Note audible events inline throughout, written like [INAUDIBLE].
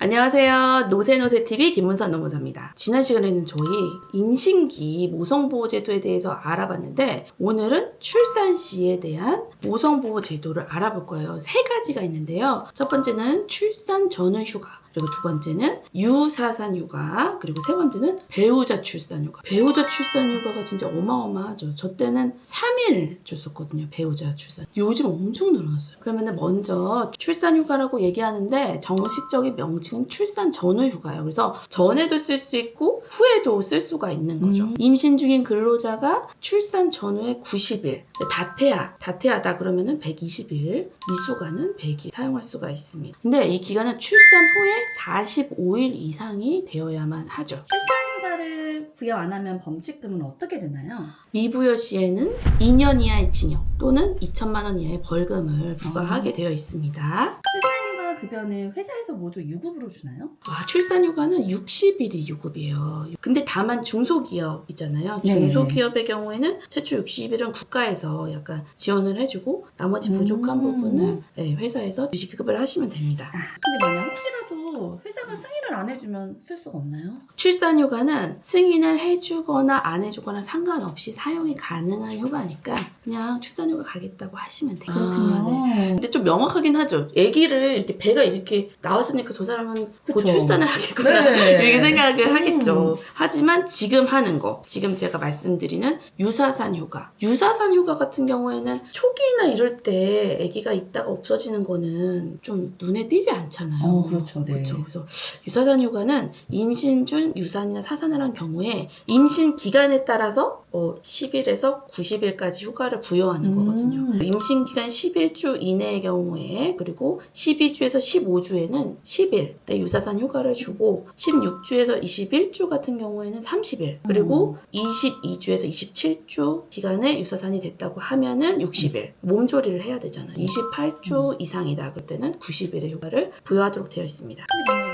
안녕하세요. 노세노세TV 김문선 노무사입니다. 지난 시간에는 저희 임신기 모성보호제도에 대해서 알아봤는데 오늘은 출산 시에 대한 모성보호제도를 알아볼 거예요. 세 가지가 있는데요. 첫 번째는 출산 전후 휴가. 그리고 두 번째는 유사산 휴가, 그리고 세 번째는 배우자 출산 휴가. 배우자 출산 휴가가 진짜 어마어마하죠. 저 때는 3일 줬었거든요. 배우자 출산. 요즘 엄청 늘어났어요. 그러면 먼저 출산 휴가라고 얘기하는데 정식적인 명칭은 출산 전후 휴가예요. 그래서 전에도 쓸 수 있고 후에도 쓸 수가 있는 거죠. 음. 임신 중인 근로자가 출산 전후에 90일, 다태아, 다태아다 그러면은 120일, 미수가는 100일 사용할 수가 있습니다. 근데 이 기간은 출산 후에 45일 이상이 되어야만 하죠. 휴가를 부여 안 하면 범칙금은 어떻게 되나요? 미부여 시에는 2년 이하의 징역 또는 2천만 원 이하의 벌금을 부과하게 되어 있습니다. 출산휴가 급여는 회사에서 모두 유급으로 주나요? 아, 출산휴가는 60일이 유급이에요. 근데 다만 중소기업 있잖아요. 네. 중소기업의 경우에는 최초 60일은 국가에서 약간 지원을 해주고 나머지 부족한 음. 부분을 네, 회사에서 주식급을 하시면 됩니다. 아, 근데 만약 혹시라도 회사가 승인을 안 해주면 쓸 수가 없나요? 출산 휴가는 승인을 해주거나 안 해주거나 상관없이 사용이 가능한 휴가니까 그냥 출산휴가 가겠다고 하시면 돼요. 아, 네. 근데 좀 명확하긴 하죠. 아기를 이렇게 배가 이렇게 나왔으니까 저 사람은 곧 그쵸. 출산을 하겠구나 네. [LAUGHS] 이렇게 생각을 음. 하겠죠. 하지만 지금 하는 거, 지금 제가 말씀드리는 유사산 휴가. 유사산 휴가 같은 경우에는 초기나 이럴 때 아기가 있다가 없어지는 거는 좀 눈에 띄지 않잖아요. 어, 그렇죠. 네. 그렇죠. 그래서 유사산 휴가는 임신 중 유산이나 사산을 한 경우에 임신 기간에 따라서 어, 10일에서 90일까지 휴가를 부여하는 음. 거거든요. 임신 기간 11주 이내의 경우에 그리고 12주에서 15주에는 10일의 유사산 휴가를 주고 16주에서 21주 같은 경우에는 30일 그리고 22주에서 27주 기간에 유사산이 됐다고 하면은 60일 몸조리를 해야 되잖아요. 28주 이상이다 그럴 때는 90일의 휴가를 부여하도록 되어 있습니다. 근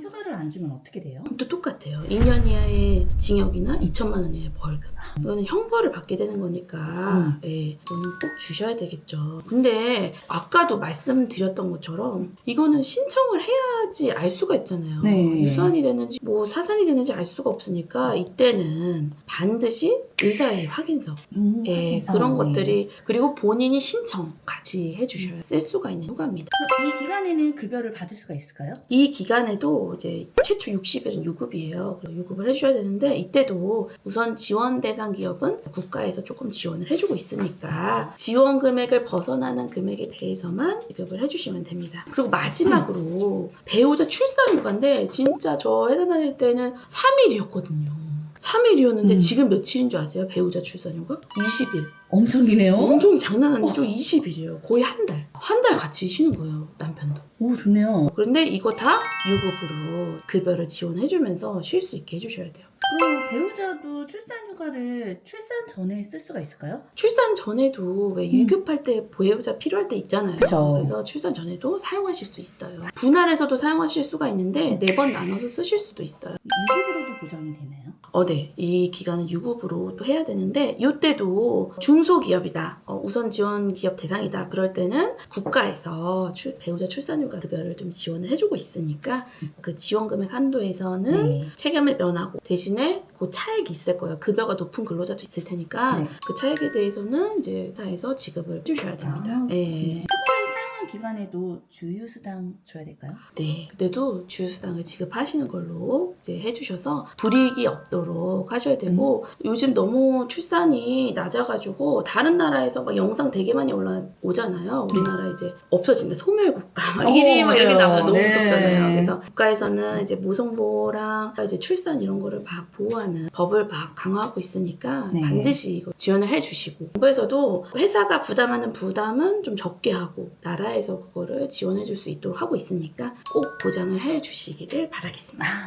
휴가를 안 주면 어떻게 돼요? 또 똑같아요. 2년 이하의 징역이나 2천만 원 이하의 벌금. 이거는 형벌을 받게 되는 거니까 음. 예, 이거는 꼭 주셔야 되겠죠. 근데 아까도 말씀드렸던 것처럼 이거는 신청을 해야지 알 수가 있잖아요. 네. 유산이 되는지 뭐 사산이 되는지 알 수가 없으니까 이때는 반드시 의사의 확인서 음, 예, 회사, 그런 네. 것들이 그리고 본인이 신청 같이 해주셔야 쓸 수가 있는 휴가입니다. 그럼 이 기간에는 급여를 받을 수가 있을까요? 이 기간에도 이제 최초 60일은 유급이에요. 그래서 유급을 해줘야 되는데 이때도 우선 지원 대상 기업은 국가에서 조금 지원을 해주고 있으니까 지원 금액을 벗어나는 금액에 대해서만 지급을 해주시면 됩니다. 그리고 마지막으로 배우자 출산 휴가인데 진짜 저 회사 다닐 때는 3일이었거든요. 3일이었는데 음. 지금 며칠인 줄 아세요? 배우자 출산휴가? 20일. 엄청 기네요. 엄청 장난 아니죠? 20일이에요. 거의 한 달. 한 달 같이 쉬는 거예요, 남편도. 오 좋네요. 그런데 이거 다 유급으로 급여를 지원해주면서 쉴 수 있게 해주셔야 돼요. 그럼 배우자도 출산 휴가를 출산 전에 쓸 수가 있을까요? 출산 전에도 왜 유급할 때 보호자 필요할 때 있잖아요. 음. 그쵸. 그래서 출산 전에도 사용하실 수 있어요. 분할해서도 사용하실 수가 있는데 네 번 나눠서 쓰실 수도 있어요. 유급으로도 보장이 되나요? 어, 네. 이 기간은 유급으로 또 해야 되는데, 이때도 중소기업이다. 어, 우선 지원 기업 대상이다. 그럴 때는 국가에서 출- 배우자 출산휴가 급여를 좀 지원을 해주고 있으니까 그 지원금액 한도에서는 네. 책임을 면하고 대신에 그 차액이 있을 거예요. 급여가 높은 근로자도 있을 테니까 네. 그 차액에 대해서는 이제 회사에서 지급을 해주셔야 됩니다. 아, 예. 기간에도 주휴수당 줘야 될까요? 네, 그때도 주휴수당을 지급하시는 걸로 이제 해주셔서 불이익이 없도록 하셔야 되고 요즘 너무 출산이 낮아가지고 다른 나라에서 막 영상 되게 많이 올라오잖아요. 우리나라 이제 없어진다 소멸국가 어, 1위 막 이렇게 맞아요. 나오면 너무 네. 무섭잖아요. 그래서 국가에서는 이제 모성보호랑 이제 출산 이런 거를 막 보호하는 법을 막 강화하고 있으니까 네. 반드시 이거 지원을 해주시고 정부에서도 회사가 부담하는 부담은 좀 적게 하고 나라에 서 그거를 지원해 줄 수 있도록 하고 있으니까 꼭 보장을 해 주시기를 바라겠습니다. 아,